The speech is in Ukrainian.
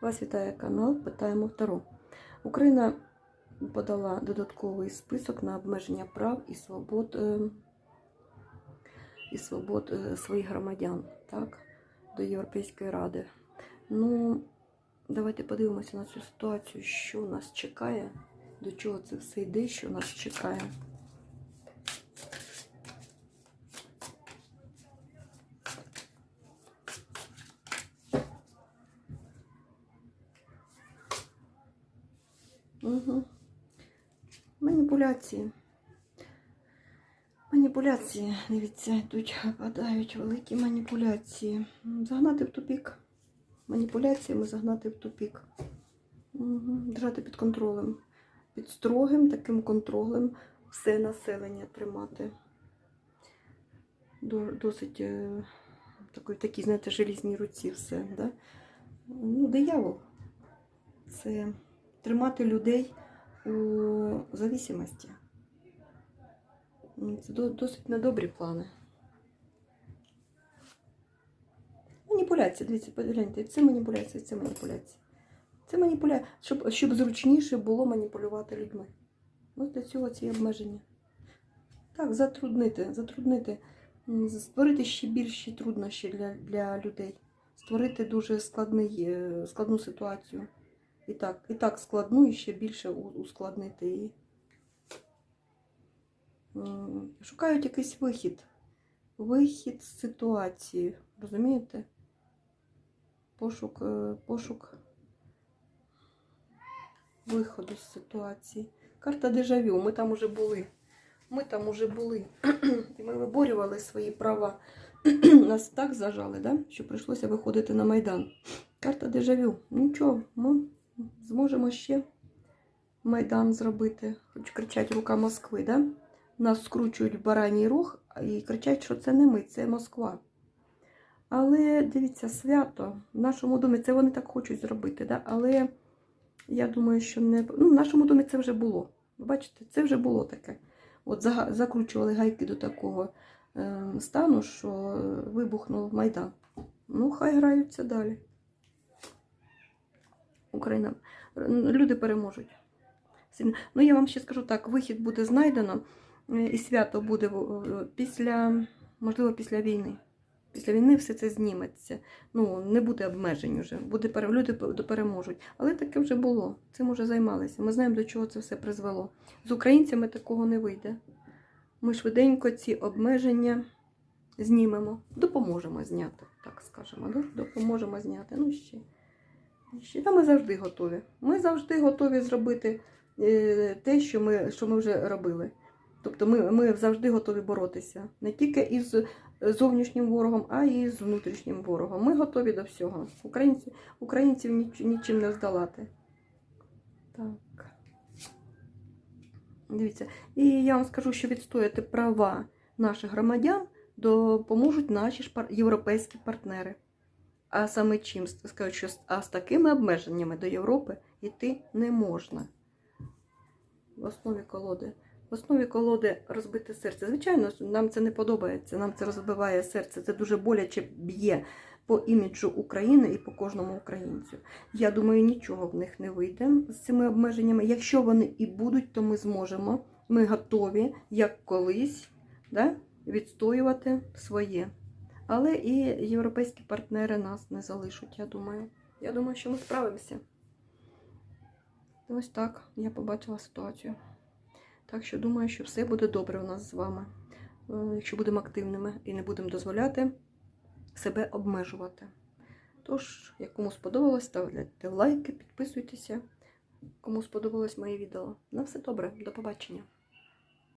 Вас вітає канал Питаємо Таро. Україна подала додатковий список на обмеження прав і свобод, е, і свобод е, своїх громадян так, до Європейської ради. Ну, давайте подивимося на цю ситуацію, що нас чекає, до чого це все йде, що нас чекає. Угу. Маніпуляції. Маніпуляції, дивіться, йдуть, падають великі маніпуляції. Загнати в тупік. Маніпуляціями загнати в тупік. Угу. Держати під контролем. Під строгим таким контролем все населення тримати. Досить е, такої, такі, знаєте, желізній руці все. Да? Ну, диявол. Це тримати людей у зависимості. Це до- досить недобрі плани. Маніпуляція, дивіться, погляньте, це маніпуляція, це маніпуляція. Це маніпуляція, щоб, щоб зручніше було маніпулювати людьми. Ось для цього ці обмеження. Так, затруднити, затруднити, створити ще більші труднощі для, для людей, створити дуже складний, е, складну ситуацію. І так, і так складну і ще більше ускладнити її. Шукають якийсь вихід. Вихід з ситуації. Розумієте? Пошук, е, пошук виходу з ситуації. Карта дежавю. Ми там уже були. Ми там уже були. І ми виборювали свої права. Нас так зажали, да? що прийшлося виходити на Майдан. Карта дежавю. Нічого, ми зможемо ще Майдан зробити. Хоч кричать рука Москви, да? Нас скручують бараній рог і кричать, що це не ми, це Москва. Але дивіться, свято в нашому домі, це вони так хочуть зробити, да? але я думаю, що не. Ну, в нашому домі це вже було. Ви бачите, це вже було таке. От закручували гайки до такого е, стану, що е, вибухнув Майдан. Ну, хай граються далі. Україна. Люди переможуть. Ну, я вам ще скажу так: вихід буде знайдено, е, і свято буде після, можливо, після війни. Після війни все це зніметься. Ну, не буде обмежень вже. Буде, люди переможуть. Але таке вже було. Цим вже займалися. Ми знаємо, до чого це все призвело. З українцями такого не вийде. Ми швиденько ці обмеження знімемо. Допоможемо зняти, так скажемо. Допоможемо зняти. Ну, ще. Ще та ми завжди готові. Ми завжди готові зробити е, те, що ми, що ми вже робили. Тобто ми, ми завжди готові боротися не тільки із зовнішнім ворогом, а й з внутрішнім ворогом. Ми готові до всього. Українці, українців ніч, нічим не здолати. Так. Дивіться. І я вам скажу, що відстояти права наших громадян допоможуть наші європейські партнери. А саме чим скажуть, що а з такими обмеженнями до Європи йти не можна. В основі колоди. В основі колоди розбите серце. Звичайно, нам це не подобається, нам це розбиває серце. Це дуже боляче б'є по іміджу України і по кожному українцю. Я думаю, нічого в них не вийде з цими обмеженнями. Якщо вони і будуть, то ми зможемо. Ми готові, як колись, да, відстоювати своє. Але і європейські партнери нас не залишать, я думаю. Я думаю, що ми справимося. Ось так я побачила ситуацію. Так що думаю, що все буде добре у нас з вами, е, якщо будемо активними і не будемо дозволяти себе обмежувати. Тож, як кому сподобалось, ставте лайки, підписуйтеся. Кому сподобалось моє відео. На все добре, до побачення.